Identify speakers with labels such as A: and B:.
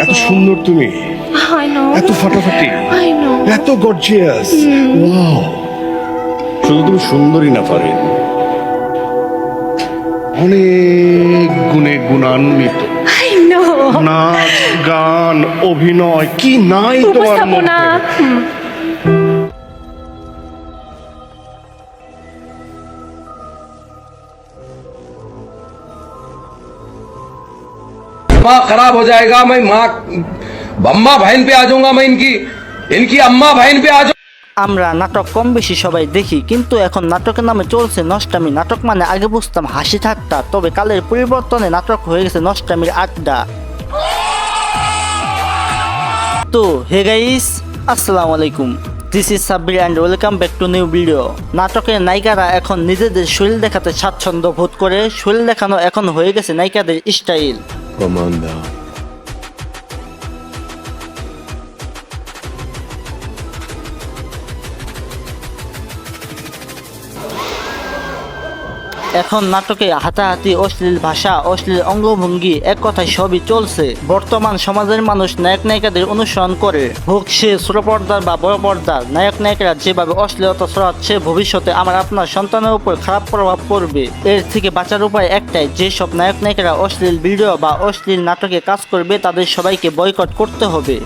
A: এত সুন্দর তুমি। এত ফাটাফাটি. এত গর্জিয়াস ওয়াও শুধু তুমি সুন্দরই না পারেন অনেক গুণে গুণান্বিত. নাচ গান অভিনয় কি নাই তোমার মধ্যে?
B: दिमाग खराब हो जाएगा मैं माँ अम्मा बहन पे आ जाऊंगा मैं इनकी इनकी अम्मा बहन पे आ जाऊंगा
C: আমরা নাটক কম বেশি সবাই দেখি কিন্তু এখন নাটকের নামে চলছে নষ্টামি নাটক মানে আগে বুঝতাম হাসি ঠাট্টা তবে কালের পরিবর্তনে নাটক হয়ে গেছে নষ্টামির আড্ডা তো হে গাইস আসসালামু আলাইকুম this is Sabbir and welcome back to new video নাটকের নায়িকারা এখন নিজেদের শরীর দেখাতে স্বাচ্ছন্দ্য বোধ করে শরীর দেখানো এখন হয়ে গেছে নায়িকাদের স্টাইল Commander. এখন নাটকে হাতাহাতি, অশ্লীল ভাষা, অশ্লীল অঙ্গভঙ্গি, এক কথায় সবই চলছে। বর্তমান সমাজের মানুষ নায়ক নায়িকাদের অনুসরণ করে। হোক সে ছোট পর্দার বা বড় পর্দার নায়ক নায়িকারা যেভাবে অশ্লীলতা ছড়াচ্ছে, ভবিষ্যতে আমার আপনার সন্তানের উপর খারাপ প্রভাব পড়বে। এর থেকে বাঁচার উপায় একটাই, যেসব নায়ক নায়িকারা অশ্লীল ভিডিও বা অশ্লীল নাটকে কাজ করবে, তাদের সবাইকে বয়কট করতে হবে।